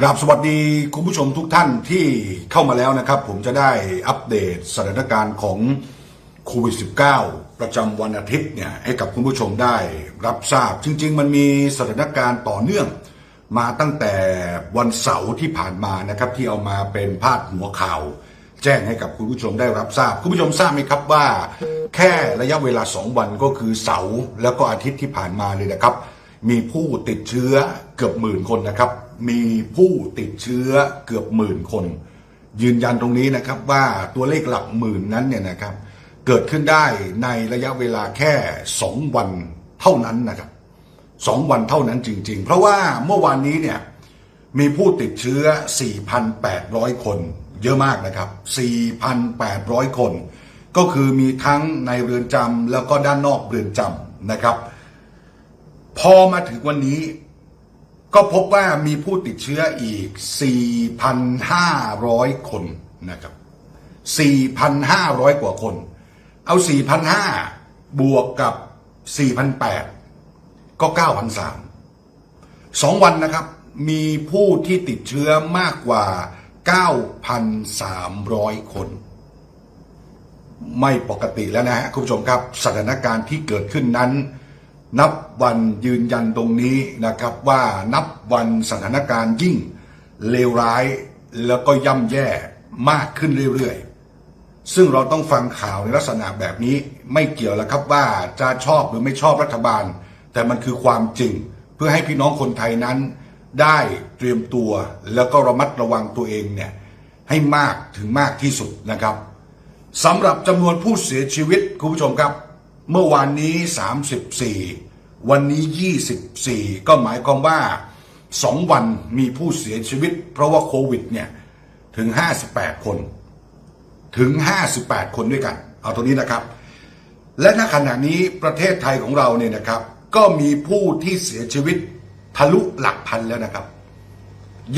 กราบสวัสดีคุณผู้ชมทุกท่านที่เข้ามาแล้วนะครับ ผมจะได้อัปเดตสถานการณ์ของโควิด -19 ประจำวันอาทิตย์เนี่ยให้กับคุณผู้ชมได้รับทราบ จริง ๆ มันมีสถานการณ์ต่อเนื่อง มาตั้งแต่วันเสาร์ที่ผ่านมานะครับที่เอามาเป็นพาดหัวข่าว แจ้งให้กับคุณผู้ชมได้รับทราบ คุณผู้ชมทราบไหมครับว่า แค่ระยะเวลา 2 วันก็คือเสาร์แล้วก็อาทิตย์ที่ผ่านมาเลยนะครับ มีผู้ติดเชื้อเกือบหมื่นคนนะครับ มีผู้ติดเชื้อเกือบหมื่นคน ยืนยันตรงนี้นะครับว่าตัวเลขหลักหมื่นนั้นเนี่ยนะครับ เกิดขึ้นได้ในระยะเวลาแค่ 2 วันเท่านั้นนะครับสองวันเท่านั้นจริง ๆ เพราะว่าเมื่อวานนี้เนี่ยมีผู้ติดเชื้อ 4,800 คน เยอะมากนะครับ 4,800 คน ก็คือมีทั้งในเรือนจำแล้วก็ด้านนอกเรือนจำนะครับ พอมาถึงวันนี้ ก็พบว่ามีผู้ติดเชื้ออีก 4,500 คนนะครับ 4,500 กว่าคน เอา 4,500 บวกกับ 4,800 ก็ 9,300สองวันนะครับ มีผู้ที่ติดเชื้อมากกว่า 9,300 คน ไม่ปกติแล้วนะฮะคุณผู้ชมครับ สถานการณ์ที่เกิดขึ้นนั้น นับวันยืนยันตรงนี้นะครับว่านับวันสถานการณ์ยิ่งเลวร้ายแล้วก็ย่ำแย่มากขึ้นเรื่อยๆ ซึ่งเราต้องฟังข่าวในลักษณะแบบนี้ไม่เกี่ยวแล้วครับว่าจะชอบหรือไม่ชอบรัฐบาล แต่มันคือความจริง เพื่อให้พี่น้องคนไทยนั้น ได้เตรียมตัวแล้วก็ระมัดระวังตัวเองเนี่ยให้มากถึงมากที่สุดนะครับสำหรับจำนวนผู้เสียชีวิตคุณผู้ชมครับ เมื่อวานนี้ 34 วันนี้ 24 ก็หมายความว่า 2 วันมีผู้เสียชีวิต เพราะว่าโควิดเนี่ยถึง 58 คน ถึง 58 คนด้วยกัน เอาตรงนี้นะครับ และณขณะนี้ประเทศไทยของเราเนี่ยนะครับ ก็มีผู้ที่เสียชีวิตทะลุหลักพันแล้วนะครับ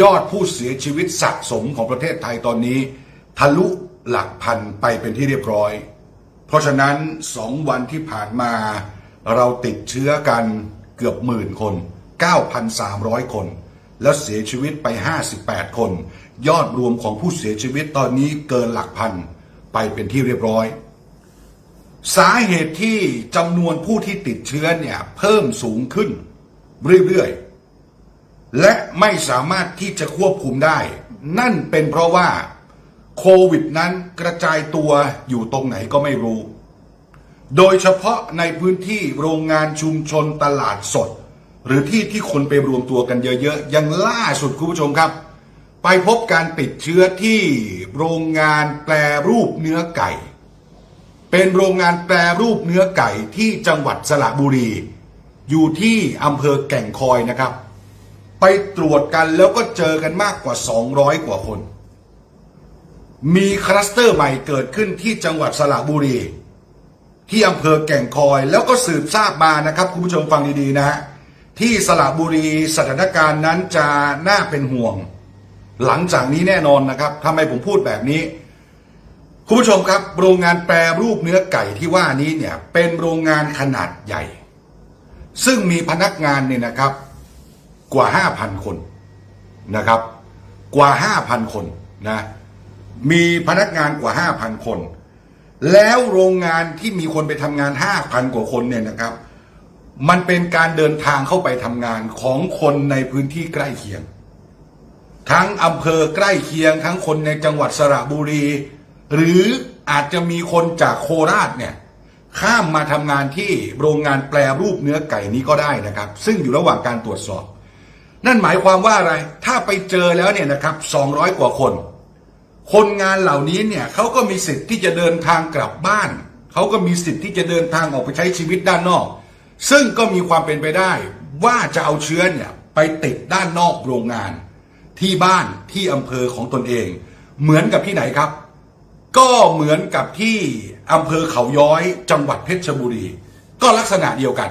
ยอดผู้เสียชีวิตสะสมของประเทศไทยตอนนี้ ทะลุหลักพันไปเป็นที่เรียบร้อย เพราะฉะนั้นสองวันที่ผ่านมาเราติดเชื้อกันเกือบหมื่นคน 9,300 คน แล้วเสียชีวิตไป 58 คน ยอดรวมของผู้เสียชีวิตตอนนี้เกินหลักพันไปเป็นที่เรียบร้อย สาเหตุที่จำนวนผู้ที่ติดเชื้อเนี่ยเพิ่มสูงขึ้นเรื่อยๆ และไม่สามารถที่จะควบคุมได้ นั่นเป็นเพราะว่า โควิดนั้นกระจายตัวอยู่ตรงไหนก็ไม่รู้ โดยเฉพาะในพื้นที่โรงงานชุมชนตลาดสด หรือที่ที่คนไปรวมตัวกันเยอะๆยังล่าสุดคุณผู้ชมครับ ไปพบการติดเชื้อที่โรงงานแปรรูปเนื้อไก่ เป็นโรงงานแปรรูปเนื้อไก่ที่จังหวัดสระบุรี อยู่ที่อำเภอแก่งคอยนะครับ ไปตรวจกันแล้วก็เจอกันมากกว่า 200 กว่าคน มีคลัสเตอร์ใหม่เกิดขึ้นที่จังหวัดสระบุรี ที่อำเภอแก่งคอยแล้วก็สืบทราบมานะครับ คุณผู้ชมฟังดีๆนะฮะที่สระบุรีสถานการณ์นั้นจะน่าเป็นห่วง หลังจากนี้แน่นอนนะครับทำไมผมพูดแบบนี้ คุณผู้ชมครับโรงงานแปรรูปเนื้อไก่ที่ว่านี้เนี่ยเป็นโรงงานขนาดใหญ่ ซึ่งมีพนักงานเนี่ยนะครับ กว่า 5,000 คนนะครับ กว่า 5,000 คนนะ มีพนักงานกว่า 5,000 คน แล้วโรงงานที่มีคนไปทำงาน 5,000 กว่าคนเนี่ยนะครับ มันเป็นการเดินทางเข้าไปทำงานของคนในพื้นที่ใกล้เคียง ทั้งอำเภอใกล้เคียง ทั้งคนในจังหวัดสระบุรี หรืออาจจะมีคนจากโคราชเนี่ยข้ามมาทำงานที่โรงงานแปรรูปเนื้อไก่นี้ก็ได้นะครับ ซึ่งอยู่ระหว่างการตรวจสอบ นั่นหมายความว่าอะไร ถ้าไปเจอแล้วเนี่ยนะครับ 200 กว่าคน คนงานเหล่านี้เนี่ยเขาก็มีสิทธิ์ที่จะเดินทางกลับบ้านเขาก็มีสิทธิ์ที่จะเดินทางออกไปใช้ชีวิตด้านนอก ซึ่งก็มีความเป็นไปได้ว่าจะเอาเชื้อเนี่ยไปติดด้านนอกโรงงาน ที่บ้านที่อำเภอของตนเอง เหมือนกับที่ไหนครับ ก็เหมือนกับที่อำเภอเขาย้อยจังหวัดเพชรบุรี ก็ลักษณะเดียวกัน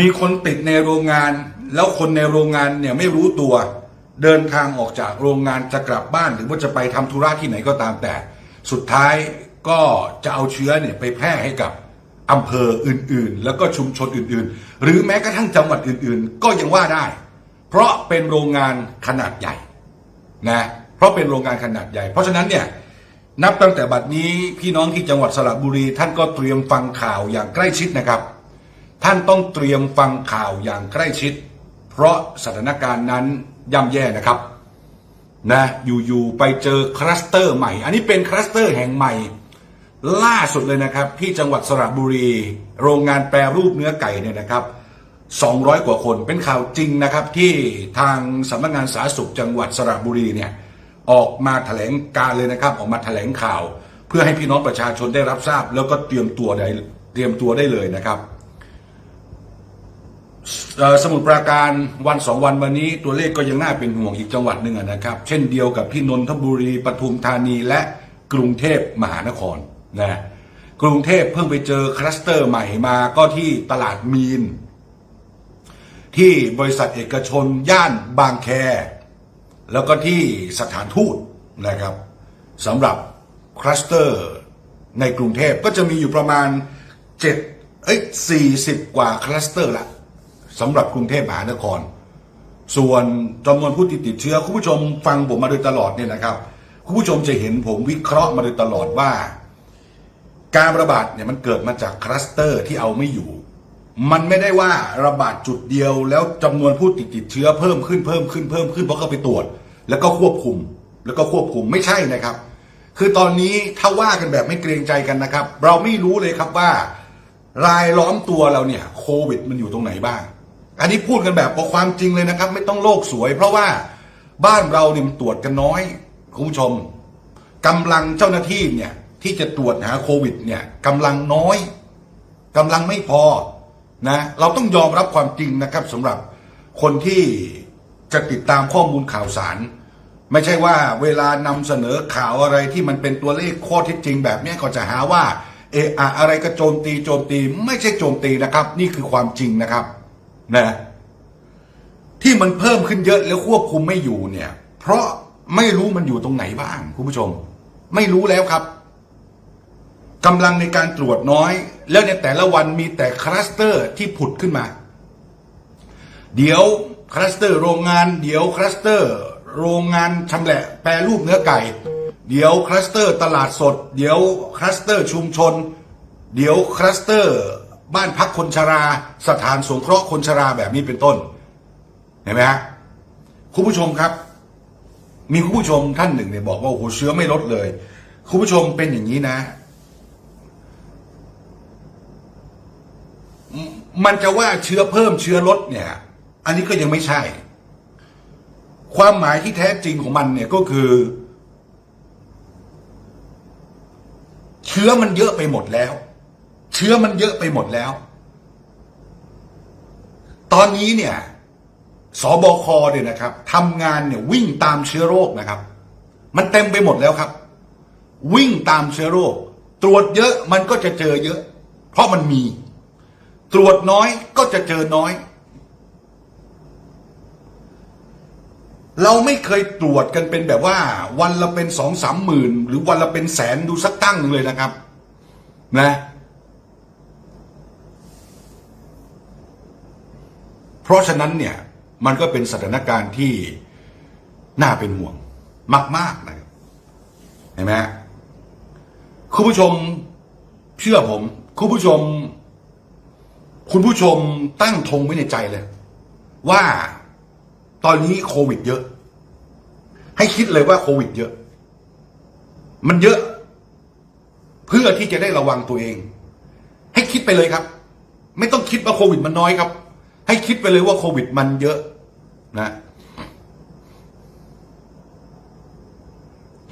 มีคนติดในโรงงาน แล้วคนในโรงงานเนี่ยไม่รู้ตัว เดินทางออกจากโรงงานจะกลับบ้านหรือว่าจะไปทำธุระที่ไหนก็ตามแต่ สุดท้ายก็จะเอาเชื้อเนี่ยไปแพร่ให้กับอำเภออื่นๆ แล้วก็ชุมชนอื่นๆ หรือแม้กระทั่งจังหวัดอื่นๆ ก็ยังว่าได้ เพราะเป็นโรงงานขนาดใหญ่นะเพราะเป็นโรงงานขนาดใหญ่ เพราะฉะนั้นเนี่ยนับตั้งแต่บัดนี้พี่น้องที่จังหวัดสระบุรี ท่านก็เตรียมฟังข่าวอย่างใกล้ชิดนะครับ ท่านต้องเตรียมฟังข่าวอย่างใกล้ชิด เพราะสถานการณ์นั้น ย่ำแย่นะครับนะอยู่ๆไปเจอคลัสเตอร์ใหม่ อันนี้เป็นคลัสเตอร์แห่งใหม่ ล่าสุดเลยนะครับ ที่จังหวัดสระบุรี โรงงานแปรรูปเนื้อไก่เนี่ยนะครับ 200 กว่าคนเป็นข่าวจริงนะครับ ที่ทางสำนักงานสาธารณสุขจังหวัดสระบุรีเนี่ยออกมาแถลงการเลยนะครับ ออกมาแถลงข่าว เพื่อให้พี่น้องประชาชนได้รับทราบ แล้วก็เตรียมตัวได้เตรียมตัวได้เลยนะครับ สมุทรปราการวันสองวันวันนี้ตัวเลขก็ยังน่าเป็นห่วงอีกจังหวัดหนึ่งนะครับ เช่นเดียวกับที่นนทบุรีปทุมธานีและกรุงเทพมหานครนะกรุงเทพเพิ่งไปเจอคลัสเตอร์ใหม่มาก็ที่ตลาดมีน ที่บริษัทเอกชนย่านบางแค แล้วก็ที่สถานทูตนะครับสำหรับคลัสเตอร์ในกรุงเทพก็จะมีอยู่ประมาณ7เอ้ย40 กว่าคลัสเตอร์ละ สำหรับกรุงเทพมหานคร ส่วนจำนวนผู้ที่ติดเชื้อคุณผู้ชมฟังผมมาโดยตลอดเนี่ยนะครับคุณผู้ชมจะเห็นผมวิเคราะห์มาโดยตลอดว่า การระบาดเนี่ยมันเกิดมาจากคลัสเตอร์ที่เอาไม่อยู่ มันไม่ได้ว่าระบาดจุดเดียว แล้วจำนวนผู้ติดติดเชื้อเพิ่มขึ้นเพิ่มขึ้นเพิ่มขึ้นเพราะเขาไปตรวจ แล้วก็ควบคุมแล้วก็ควบคุมไม่ใช่นะครับ คือตอนนี้ถ้าว่ากันแบบไม่เกรงใจกันนะครับ เราไม่รู้เลยครับว่า รายล้อมตัวเราเนี่ยโควิดมันอยู่ตรงไหนบ้าง อันนี้พูดกันแบบเอาความจริงเลยนะครับ ไม่ต้องโลกสวย เพราะว่าบ้านเราเนี่ยมันตรวจกันน้อยคุณผู้ชมกำลังเจ้าหน้าที่เนี่ย ที่จะตรวจหาโควิด เนี่ยกำลังน้อยกำลังไม่พอนะ เราต้องยอมรับความจริงนะครับสำหรับคนที่จะติดตามข้อมูลข่าวสาร ไม่ใช่ว่าเวลานำเสนอข่าวอะไรที่มันเป็นตัวเลขข้อเท็จจริงแบบนี้ก็จะหาว่าเอออะไรก็โจมตีโจมตีไม่ใช่โจมตีนะครับ นี่คือความจริงนะครับ นะที่มันเพิ่มขึ้นเยอะแล้วควบคุมไม่อยู่เนี่ย เพราะไม่รู้มันอยู่ตรงไหนบ้างคุณผู้ชม ไม่รู้แล้วครับกำลังในการตรวจน้อย แล้วในแต่ละวันมีแต่คลัสเตอร์ที่ผุดขึ้นมา เดี๋ยวคลัสเตอร์โรงงาน เดี๋ยวคลัสเตอร์ โรงงานชำแหละแปรรูปเนื้อไก่ เดี๋ยวคลัสเตอร์ตลาดสด เดี๋ยวคลัสเตอร์ชุมชน เดี๋ยวคลัสเตอร์ บ้านพักคนชรา สถานสงเคราะห์คนชราแบบนี้เป็นต้น เห็นไหมฮะคุณผู้ชมครับ มีคุณผู้ชมท่านหนึ่งเนี่ยบอกว่าโอ้โหเชื้อไม่ลดเลย คุณผู้ชมเป็นอย่างนี้นะ มันจะว่าเชื้อเพิ่มเชื้อลดเนี่ย อันนี้ก็ยังไม่ใช่ ความหมายที่แท้จริงของมันเนี่ยก็คือ เชื้อมันเยอะไปหมดแล้ว ชื้อมันเยอะไปหมดแล้ว ตอนนี้เนี่ยสบคเนี่ยนะครับทำงานเนี่ยวิ่งตามเชื้อโรคนะครับ มันเต็มไปหมดแล้วครับ วิ่งตามเชื้อโรค ตรวจเยอะมันก็จะเจอเยอะ เพราะมันมี ตรวจน้อยก็จะเจอน้อย เราไม่เคยตรวจกันเป็นแบบว่า วันละเป็นสองสามหมื่น หรือวันละเป็นแสนดูสักตั้งหนึ่งเลยนะครับ นะ เพ ราะฉะนั้นเนี่ยมันก็เป็นสถานการณ์ที่น่าเป็นห่วงมาก ๆนะครับเห็นไหมคุณผู้ชมเชื่อผม คุณผู้ชม คุณผู้ชมตั้งธงไว้ในใจเลย ว่าตอนนี้โควิดเยอะ ให้คิดเลยว่าโควิดเยอะ มันเยอะ เพื่อที่จะได้ระวังตัวเอง ให้คิดไปเลยครับ ไม่ต้องคิดว่าโควิดมันน้อยครับ ให้คิดไปเลยว่าโควิดมันเยอะนะ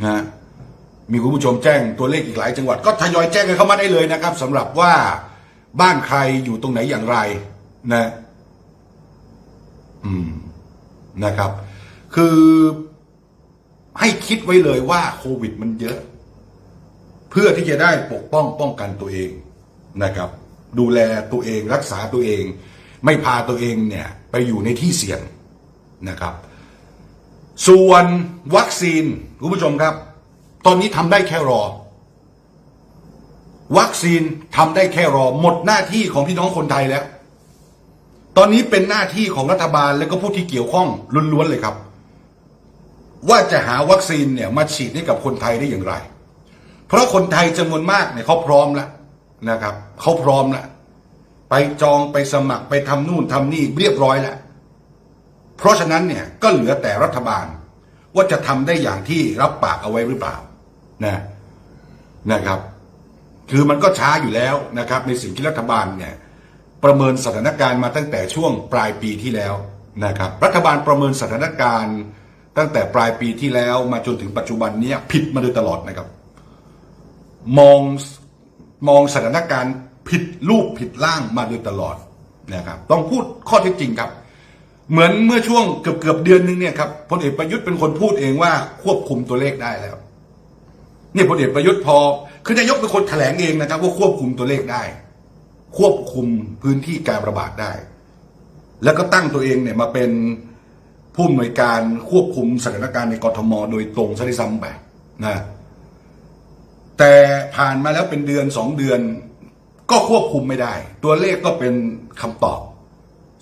นะมีคุณผู้ชมแจ้งตัวเลขอีกหลายจังหวัด ก็ทยอยแจ้งกันเข้ามาได้เลยนะครับสำหรับว่าบ้านใครอยู่ตรงไหนอย่างไรนะ อืมนะครับ คือให้คิดไว้เลยว่าโควิดมันเยอะ เพื่อที่จะได้ปกป้องป้องกันตัวเองนะครับ ดูแลตัวเองรักษาตัวเอง ไม่พาตัวเองเนี่ยไปอยู่ในที่เสี่ยงนะครับ ส่วนวัคซีนคุณผู้ชมครับ ตอนนี้ทำได้แค่รอ วัคซีนทำได้แค่รอ หมดหน้าที่ของพี่น้องคนไทยแล้ว ตอนนี้เป็นหน้าที่ของรัฐบาลและก็ผู้ที่เกี่ยวข้องล้วนๆเลยครับ ว่าจะหาวัคซีนเนี่ยมาฉีดให้กับคนไทยได้อย่างไร เพราะคนไทยจำนวนมากเนี่ยเขาพร้อมแล้วนะครับเขาพร้อมแล้ว ไปจองไปสมัครไปทำนู่นทำนี่เรียบร้อยแล้ว เพราะฉะนั้นเนี่ยก็เหลือแต่รัฐบาล ว่าจะทำได้อย่างที่รับปากเอาไว้หรือเปล่านะนะครับ คือมันก็ช้าอยู่แล้วนะครับ ในสิ่งที่รัฐบาลเนี่ยประเมินสถานการณ์มาตั้งแต่ช่วงปลายปีที่แล้วนะครับ รัฐบาลประเมินสถานการณ์ ตั้งแต่ปลายปีที่แล้วมาจนถึงปัจจุบันนี้ผิดมาโดยตลอดนะครับ มองมองสถานการณ์ ผิดรูปผิดร่างมาโดยตลอดนะครับต้องพูดข้อเท็จจริงครับ เหมือนเมื่อช่วงเกือบเกือบเดือนนึงเนี่ยครับพลเอกประยุทธ์เป็นคนพูดเองว่าควบคุมตัวเลขได้แล้วนี่พลเอกประยุทธ์พอคือนายกเป็นคนแถลงเองนะครับว่าควบคุมตัวเลขได้ ควบคุมพื้นที่การระบาดได้ แล้วก็ตั้งตัวเองเนี่ยมาเป็นผู้อำนวยการควบคุมสถานการณ์ในกรทม โดยตรงซะด้วยซ้ำไปนะแต่ผ่านมาแล้วเป็นเดือนสองเดือน ก็ควบคุมไม่ได้ ตัวเลขก็เป็นคำตอบ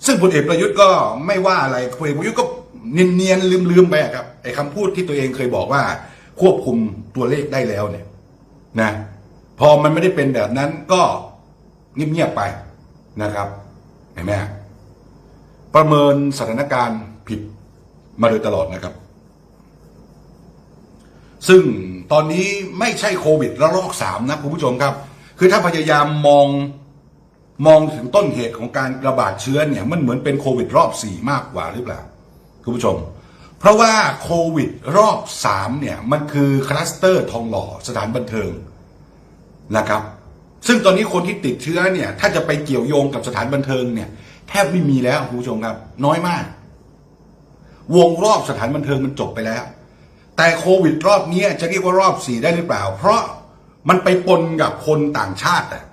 ซึ่งพลเอกประยุทธ์ก็ไม่ว่าอะไรพลเอกประยุทธ์ก็เนียนๆลืมๆไปครับไอ้คำพูดที่ตัวเองเคยบอกว่า ควบคุมตัวเลขได้แล้วเนี่ยนะ พอมันไม่ได้เป็นแบบนั้นก็เงียบๆไปนะครับเห็นไหมประเมินสถานการณ์ผิดมาโดยตลอดนะครับ ซึ่งตอนนี้ไม่ใช่โควิดระลอกสามนะคุณผู้ชมครับ คือถ้าพยายามมองมองถึงต้นเหตุของการระบาดเชื้อเนี่ยมันเหมือนเป็นโควิดรอบสี่มากกว่าหรือเปล่าคุณผู้ชม เพราะว่าโควิดรอบสามเนี่ยมันคือคลัสเตอร์ทองหล่อสถานบันเทิงนะครับ ซึ่งตอนนี้คนที่ติดเชื้อเนี่ยถ้าจะไปเกี่ยวโยงกับสถานบันเทิงเนี่ยแทบไม่มีแล้วคุณผู้ชมครับ น้อยมาก วงรอบสถานบันเทิงมันจบไปแล้ว แต่โควิดรอบนี้จะเรียกว่ารอบสี่ได้หรือเปล่า เพราะ มันไปปนกับคนต่างชาติอะ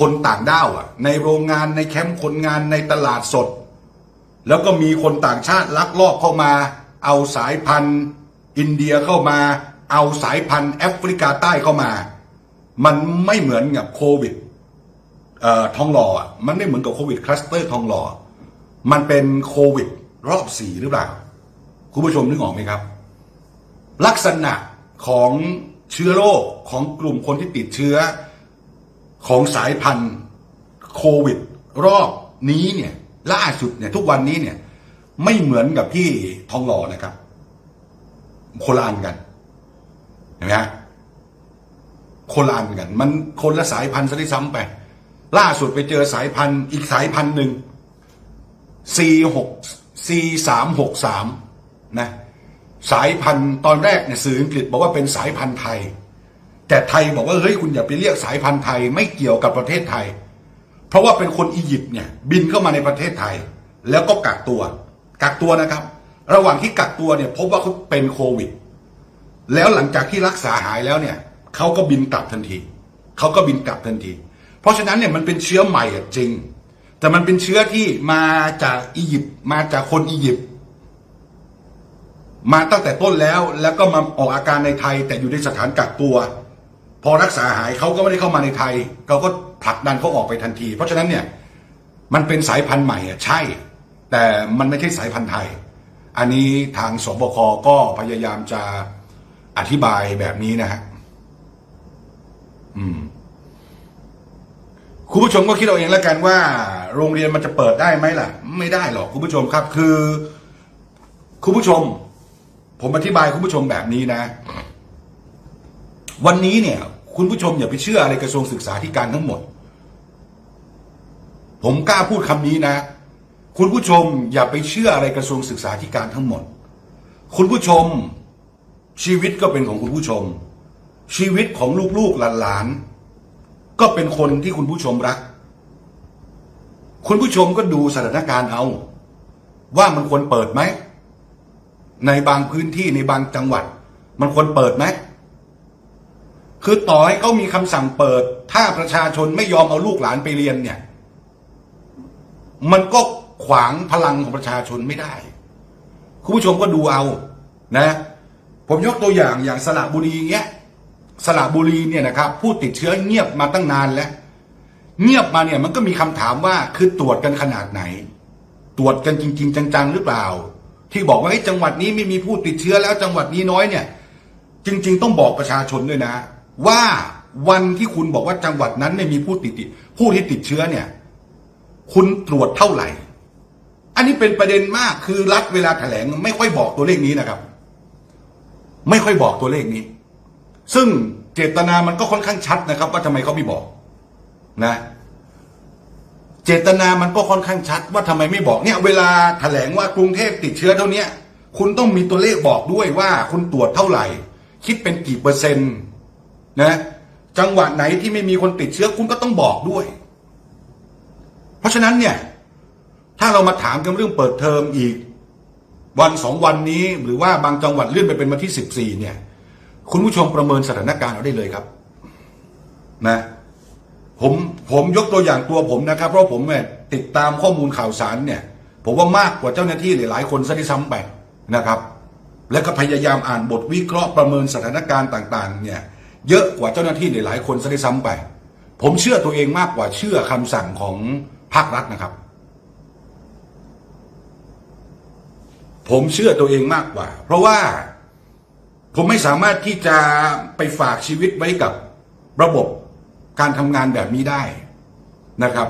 คนต่างด้าวอะในโรงงานในแคมป์คนงานในตลาดสด แล้วก็มีคนต่างชาติลักลอบเข้ามา เอาสายพันธุ์ อินเดียเข้ามา เอาสายพันธุ์แอฟริกาใต้เข้ามา มันไม่เหมือนกับโควิดเอ่อทองหล่ออะมันไม่เหมือนกับโควิดคลัสเตอร์ทองหล่อมันเป็นโควิดรอบสี่หรือเปล่า คุณผู้ชมนึกออกไหมครับ ลักษณะของ เชื้อโรคของกลุ่มคนที่ติดเชื้อของสายพันธุ์โควิด รอบนี้เนี่ยล่าสุดเนี่ยทุกวันนี้เนี่ยไม่เหมือนกับที่ทองหล่อนะครับ โคนละอันกันเห็นไหมฮะโคนละอันกัน มันคนละสายพันธุ์ซะด้วยซ้ำไป ล่าสุดไปเจอสายพันธุ์อีกสายพันธุ์หนึ่ง C หก C สามหกสามนะ สายพันธุ์ตอนแรกเนี่ยสื่ออังกฤษบอกว่าเป็นสายพันธุ์ไทย แต่ไทยบอกว่าเฮ้ยคุณอย่าไปเรียกสายพันธุ์ไทยไม่เกี่ยวกับประเทศไทย เพราะว่าเป็นคนอียิปต์เนี่ยบินเข้ามาในประเทศไทย แล้วก็กักตัว กักตัวนะครับ ระหว่างที่กักตัวเนี่ยพบว่าเขาเป็นโควิด แล้วหลังจากที่รักษาหายแล้วเนี่ยเขาก็บินกลับทันทีเขาก็บินกลับทันที เพราะฉะนั้นเนี่ยมันเป็นเชื้อใหม่จริง แต่มันเป็นเชื้อที่มาจากอียิปต์มาจากคนอียิปต์ มาตั้งแต่ต้นแล้วแล้วก็มาออกอาการในไทย แต่อยู่ในสถานกักตัว พอรักษาหายเขาก็ไม่ได้เข้ามาในไทยเขาก็ผลักดันเขาออกไปทันที เพราะฉะนั้นเนี่ยมันเป็นสายพันธุ์ใหม่อะใช่ แต่มันไม่ใช่สายพันธุ์ไทย อันนี้ทางสบคก็พยายามจะอธิบายแบบนี้นะฮะอืมคุณผู้ชมก็คิดเอาเองแล้วกันว่า โรงเรียนมันจะเปิดได้ไหมล่ะ ไม่ได้หรอกคุณผู้ชมครับ คือ คุณผู้ชม ผมอธิบายคุณผู้ชมแบบนี้นะ วันนี้เนี่ย คุณผู้ชมอย่าไปเชื่ออะไรกระทรวงศึกษาธิการทั้งหมด ผมกล้าพูดคำนี้นะ คุณผู้ชมอย่าไปเชื่ออะไรกระทรวงศึกษาธิการทั้งหมด คุณผู้ชม ชีวิตก็เป็นของคุณผู้ชม ชีวิตของลูกๆหลานๆก็เป็นคนที่คุณผู้ชมรัก คุณผู้ชมก็ดูสถานการณ์เอา ว่ามันควรเปิดไหม ในบางพื้นที่ในบางจังหวัด มันควรเปิดไหมคือต่อให้เขามีคำสั่งเปิด ถ้าประชาชนไม่ยอมเอาลูกหลานไปเรียนเนี่ย มันก็ขวางพลังของประชาชนไม่ได้ คุณผู้ชมก็ดูเอานะ ผมยกตัวอย่างอย่างสระบุรีเงี้ยสระบุรีเนี่ยนะครับ ผู้ติดเชื้อเงียบมาตั้งนานแล้ว เงียบมาเนี่ยมันก็มีคำถามว่าคือตรวจกันขนาดไหน ตรวจกันจริง ๆ จังๆหรือเปล่า ที่บอกว่าเฮ้จังหวัดนี้ไม่มีผู้ติดเชื้อแล้วจังหวัดนี้น้อยเนี่ย จริง ๆ ต้องบอกประชาชนด้วยนะ ว่าวันที่คุณบอกว่าจังหวัดนั้นไม่มีผู้ติดผู้ที่ติดเชื้อเนี่ย คุณตรวจเท่าไหร่ อันนี้เป็นประเด็นมากคือรัฐเวลาแถลง ไม่ค่อยบอกตัวเลขนี้นะครับ ไม่ค่อยบอกตัวเลขนี้ ซึ่งเจตนามันก็ค่อนข้างชัดนะครับ ว่าทำไมเขาไม่บอก นะ เจตนามันก็ค่อนข้างชัดว่าทำไมไม่บอกเนี่ย เวลาแถลงว่ากรุงเทพติดเชื้อเท่านี้คุณต้องมีตัวเลขบอกด้วยว่าคุณตรวจเท่าไหร่ คิดเป็นกี่เปอร์เซ็นต์นะจังหวัดไหนที่ไม่มีคนติดเชื้อคุณก็ต้องบอกด้วย เพราะฉะนั้นเนี่ย ถ้าเรามาถามกันเรื่องเปิดเทอมอีก วันสองวันนี้หรือว่าบางจังหวัดเลื่อนไปเป็นวันที่สิบสี่เนี่ย คุณผู้ชมประเมินสถานการณ์เอาได้เลยครับ นะ ผมผมยกตัวอย่างตัวผมนะครับ เพราะผมเนี่ยติดตามข้อมูลข่าวสารเนี่ย ผมว่ามากกว่าเจ้าหน้าที่หลายๆคนซะด้วยซ้ำไปนะครับ และก็พยายามอ่านบทวิเคราะห์ประเมินสถานการณ์ต่างๆ เนี่ย เยอะกว่าเจ้าหน้าที่หลายๆคนซะด้วยซ้ำไป ผมเชื่อตัวเองมากกว่าเชื่อคำสั่งของภาครัฐนะครับ ผมเชื่อตัวเองมากกว่า เพราะว่าผมไม่สามารถที่จะไปฝากชีวิตไว้กับระบบ การทำงานแบบนี้ได้นะครับ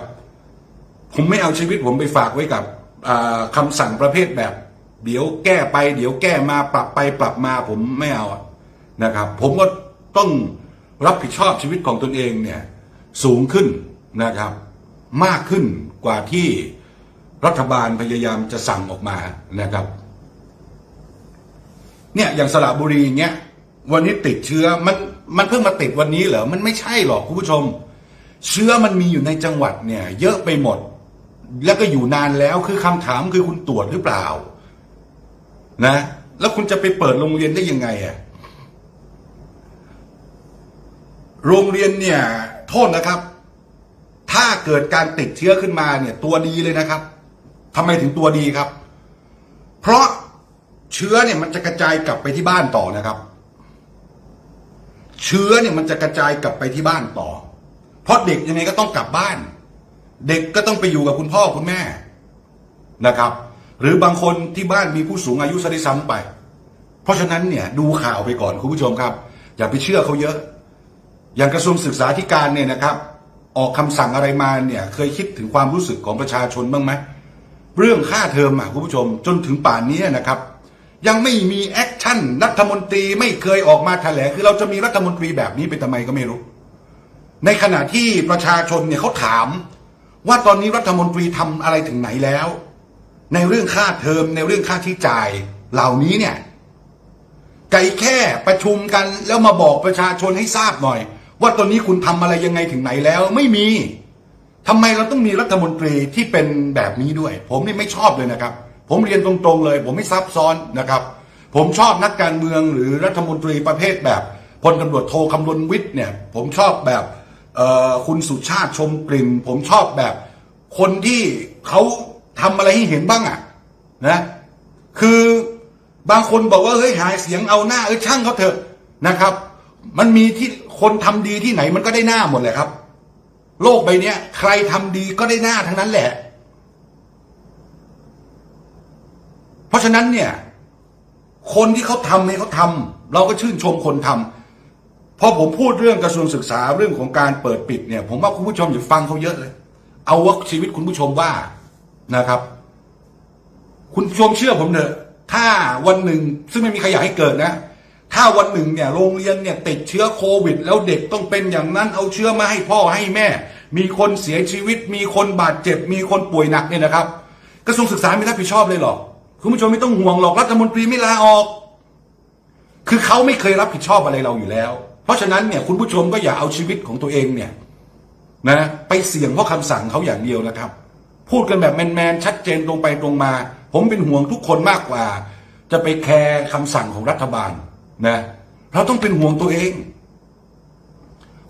ผมไม่เอาชีวิตผมไปฝากไว้กับคำสั่งประเภทแบบ เดี๋ยวแก้ไป เดี๋ยวแก้มาปรับไปปรับมาผมไม่เอานะครับ ผมก็ต้องรับผิดชอบชีวิตของตนเองเนี่ยสูงขึ้นนะครับ มากขึ้นกว่าที่รัฐบาลพยายามจะสั่งออกมานะครับ เนี่ยอย่างสระบุรีเงี้ยวันนี้ติดเชื้อมัน มันเพิ่งมาติดวันนี้เหรอ มันไม่ใช่หรอกคุณผู้ชม เชื้อมันมีอยู่ในจังหวัดเนี่ย เยอะไปหมด แล้วก็อยู่นานแล้วคือคำถามคือคุณตรวจหรือเปล่า นะ แล้วคุณจะไปเปิดโรงเรียนได้ยังไงอะโรงเรียนเนี่ย โทษนะครับ ถ้าเกิดการติดเชื้อขึ้นมาเนี่ย ตัวดีเลยนะครับทำไมถึงตัวดีครับ เพราะเชื้อเนี่ยมันจะกระจายกลับไปที่บ้านต่อนะครับ เชื้อเนี่ยมันจะกระจายกลับไปที่บ้านต่อ เพราะเด็กยังไงก็ต้องกลับบ้าน เด็กก็ต้องไปอยู่กับคุณพ่อคุณแม่นะครับ หรือบางคนที่บ้านมีผู้สูงอายุซะด้วยซ้ำไป เพราะฉะนั้นเนี่ยดูข่าวไปก่อนคุณผู้ชมครับ อย่าไปเชื่อเขาเยอะ อย่างกระทรวงศึกษาธิการเนี่ยนะครับ ออกคำสั่งอะไรมาเนี่ยเคยคิดถึงความรู้สึกของประชาชนบ้างไหมเรื่องค่าเทอมอะคุณผู้ชมจนถึงป่านนี้นะครับ ยังไม่มีแอคชั่นรัฐมนตรีไม่เคยออกมาแถลงคือเราจะมีรัฐมนตรีแบบนี้ไปทำไมก็ไม่รู้ ในขณะที่ประชาชนเนี่ยเขาถาม ว่าตอนนี้รัฐมนตรีทำอะไรถึงไหนแล้ว ในเรื่องค่าเทอมในเรื่องค่าที่จ่ายเหล่านี้เนี่ยไก่แค่ประชุมกันแล้วมาบอกประชาชนให้ทราบหน่อย ว่าตอนนี้คุณทำอะไรยังไงถึงไหนแล้วไม่มีทำไมเราต้องมีรัฐมนตรีที่เป็นแบบนี้ด้วย ผมนี่ไม่ชอบเลยนะครับ ผมเรียนตรงๆเลย ผมไม่ซับซ้อนนะครับ ผมชอบนักการเมืองหรือรัฐมนตรีประเภทแบบพลตำรวจโทคำนวณวิทย์เนี่ยผมชอบแบบคุณสุชาติชมกลิ่น ผมชอบแบบ คนที่เขาทำอะไรให้เห็นบ้างอะนะคือบางคนบอกว่าเฮ้ยหายเสียงเอาหน้าเออช่างเขาเถอะนะครับ มันมีที่คนทำดีที่ไหนมันก็ได้หน้าหมดแหละครับ โลกใบนี้ใครทำดีก็ได้หน้าทั้งนั้นแหละ เพราะฉะนั้นเนี่ย คนที่เขาทำเนี่ยเขาทำเราก็ชื่นชมคนทำพอผมพูดเรื่องกระทรวงศึกษาเรื่องของการเปิดปิดเนี่ย ผมว่าคุณผู้ชมอย่าฟังเขาเยอะเลย เอาว่าชีวิตคุณผู้ชมว่านะครับ คุณผู้ชมเชื่อผมเถอะถ้าวันหนึ่งซึ่งไม่มีใครอยากให้เกิดนะ ถ้าวันหนึ่งเนี่ยโรงเรียนเนี่ยติดเชื้อโควิด แล้วเด็กต้องเป็นอย่างนั้นเอาเชื้อมาให้พ่อให้แม่ มีคนเสียชีวิต มีคนบาดเจ็บ มีคนป่วยหนักเนี่ยนะครับ กระทรวงศึกษาไม่รับผิดชอบเลยหรอ คุณผู้ชมไม่ต้องห่วงหรอกรัฐมนตรีไม่ลาออก คือเขาไม่เคยรับผิดชอบอะไรเราอยู่แล้ว เพราะฉะนั้นเนี่ยคุณผู้ชมก็อย่าเอาชีวิตของตัวเองเนี่ยนะไปเสี่ยงเพราะคำสั่งเขาอย่างเดียวนะครับ พูดกันแบบแมนๆชัดเจนตรงไปตรงมา ผมเป็นห่วงทุกคนมากกว่า จะไปแคร์คำสั่งของรัฐบาลนะเราต้องเป็นห่วงตัวเอง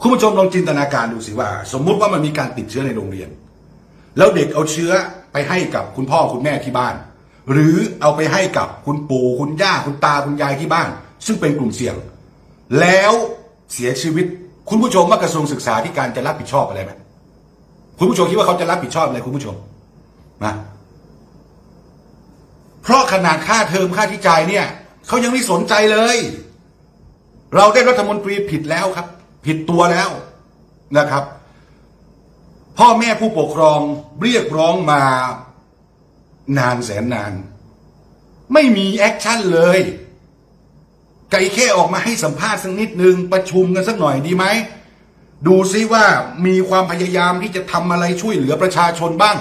คุณผู้ชมลองจินตนาการดูสิว่า สมมุติว่ามันมีการติดเชื้อในโรงเรียน แล้วเด็กเอาเชื้อไปให้กับคุณพ่อคุณแม่ที่บ้าน หรือเอาไปให้กับคุณปู่คุณย่าคุณตาคุณยายที่บ้าน ซึ่งเป็นกลุ่มเสี่ยง แล้วเสียชีวิต คุณผู้ชมว่ากระทรวงศึกษาธิการจะรับผิดชอบอะไรไหมคุณผู้ชมคิดว่าเขาจะรับผิดชอบอะไรคุณผู้ชมนะเพราะขนาดค่าเทอมค่าที่จ่ายเนี่ยเขายังไม่สนใจเลย เราได้รัฐมนตรีผิดแล้วครับ ผิดตัวแล้วนะครับ พ่อแม่ผู้ปกครองเรียกร้องมา นานแสนนาน ไม่มีแอคชั่นเลยไก่แค่ออกมาให้สัมภาษณ์สักนิดนึงประชุมกันสักหน่อยดีไหมดูซิว่ามีความพยายามที่จะทำอะไรช่วยเหลือประชาชนบ้าง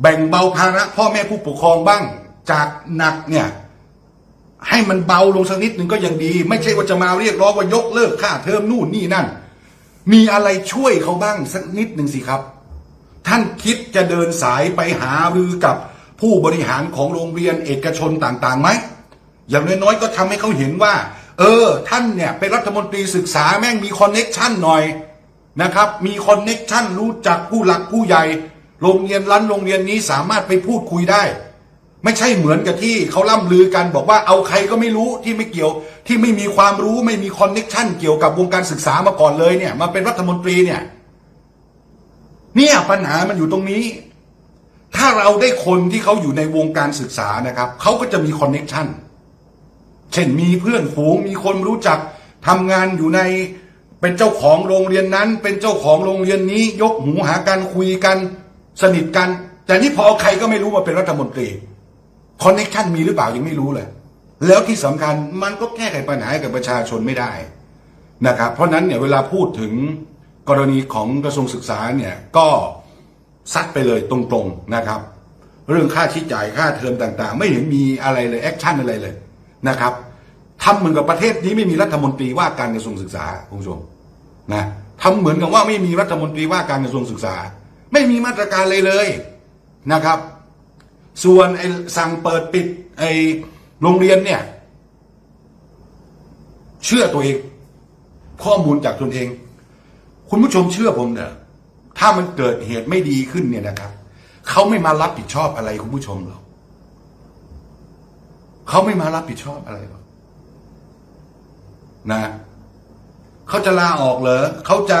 แบ่งเบาภาระพ่อแม่ผู้ปกครองบ้าง จากหนักเนี่ย ให้มันเบาลงสักนิดหนึ่งก็ยังดี ไม่ใช่ว่าจะมาเรียกร้องว่ายกเลิกค่าเทอมนู่นนี่นั่น มีอะไรช่วยเขาบ้างสักนิดหนึ่งสิครับ ท่านคิดจะเดินสายไปหารือกับผู้บริหารของโรงเรียนเอกชนต่างๆไหมอย่างน้อยๆก็ทำให้เขาเห็นว่า เออ ท่านเนี่ยเป็นรัฐมนตรีศึกษาแม่งมีคอนเน็กชันหน่อยนะครับ มีคอนเน็กชันรู้จักผู้หลักผู้ใหญ่โรงเรียนรั้นโรงเรียนนี้สามารถไปพูดคุยได้ ไม่ใช่เหมือนกับที่เขาล่ำลือกันบอกว่าเอาใครก็ไม่รู้ที่ไม่เกี่ยวที่ไม่มีความรู้ไม่มีคอนเน็กชันเกี่ยวกับวงการศึกษามาก่อนเลยเนี่ยมาเป็นรัฐมนตรีเนี่ย เนี่ยปัญหามันอยู่ตรงนี้ ถ้าเราได้คนที่เขาอยู่ในวงการศึกษานะครับ เขาก็จะมีคอนเน็กชันเช่นมีเพื่อนฝูงมีคนรู้จักทำงานอยู่ในเป็นเจ้าของโรงเรียนนั้น เป็นเจ้าของโรงเรียนนี้ ยกหูหากันคุยกัน สนิทกัน แต่นี่พอใครก็ไม่รู้มาเป็นรัฐมนตรีคอนเน็ชันมีหรือเปล่ายังไม่รู้เลย แล้วที่สำคัญมันก็แก้ไขปัญหาให้กับประชาชนไม่ได้นะครับ เพราะนั้นเนี่ยเวลาพูดถึง กรณีของกระทรวงศึกษาเนี่ยก็ซัดไปเลยตรงๆนะครับ เรื่องค่าใช้จ่ายค่าเทอมต่างๆ ไม่เห็นมีอะไรเลยแอคชั่นอะไรเลยนะครับทำเหมือนกับประเทศนี้ไม่มีรัฐมนตรีว่าการกระทรวงศึกษาคุณผู้ชมนะทำเหมือนกับว่าไม่มีรัฐมนตรีว่าการกระทรวงศึกษา ไม่มีมาตรการเลยเลยนะครับ ส่วนไอ้สั่งเปิดปิดไอ้โรงเรียนเนี่ย เชื่อตัวเอง ข้อมูลจากตนเอง คุณผู้ชมเชื่อผมเนี่ยถ้ามันเกิดเหตุไม่ดีขึ้นเนี่ยนะครับเขาไม่มารับผิดชอบอะไรคุณผู้ชมหรอกเขาไม่มารับผิดชอบอะไรหรอกนะเขาจะลาออกเหรอเขาจะ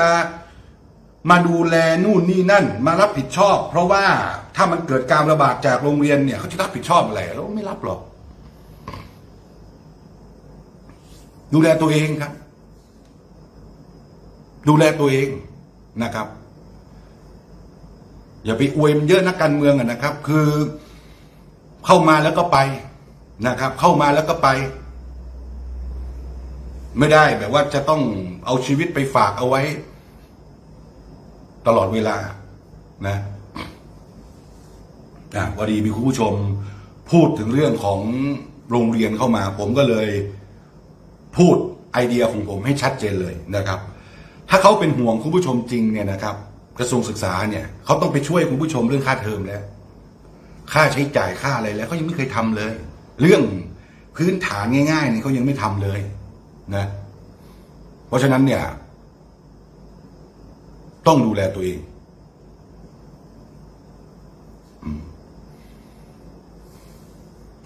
มาดูแลนู่นนี่นั่น มารับผิดชอบ เพราะว่าถ้ามันเกิดการระบาดจากโรงเรียนเนี่ยเขาจะรับผิดชอบอะไรเราไม่รับหรอก ดูแลตัวเองครับ ดูแลตัวเองนะครับ อย่าไปอวยมันเยอะนักการเมืองอะนะครับ คือเข้ามาแล้วก็ไปนะครับ เข้ามาแล้วก็ไป ไม่ได้แบบว่าจะต้องเอาชีวิตไปฝากเอาไว้ ตลอดเวลานะอะพอดีมีคุณผู้ชมพูดถึงเรื่องของโรงเรียนเข้ามา ผมก็เลยพูดไอเดียของผมให้ชัดเจนเลยนะครับ ถ้าเขาเป็นห่วงคุณผู้ชมจริงเนี่ยนะครับ กระทรวงศึกษาเนี่ยเขาต้องไปช่วยคุณผู้ชมเรื่องค่าเทอมแล้ว ค่าใช้จ่ายค่าอะไรแล้วเขายังไม่เคยทำเลย เรื่องพื้นฐานง่ายๆเนี่ยเขายังไม่ทำเลยนะ เพราะฉะนั้นเนี่ย ต้องดูแลตัวเอง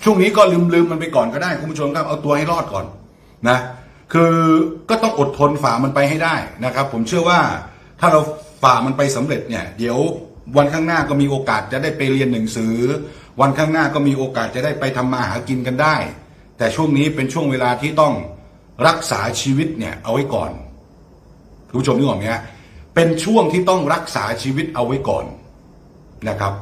ช่วงนี้ก็ลืมๆมันไปก่อนก็ได้คุณผู้ชมครับเอาตัวให้รอดก่อน นะ คือก็ต้องอดทนฝ่ามันไปให้ได้นะครับ ผมเชื่อว่าถ้าเราฝ่ามันไปสำเร็จเนี่ยเดี๋ยววันข้างหน้าก็มีโอกาสจะได้ไปเรียนหนังสือ วันข้างหน้าก็มีโอกาสจะได้ไปทำมาหากินกันได้ แต่ช่วงนี้เป็นช่วงเวลาที่ต้องรักษาชีวิตเนี่ยเอาไว้ก่อนผู้ชมนึกออกไหมฮะเป็นช่วงที่ต้องรักษาชีวิตเอาไว้ก่อนนะครับ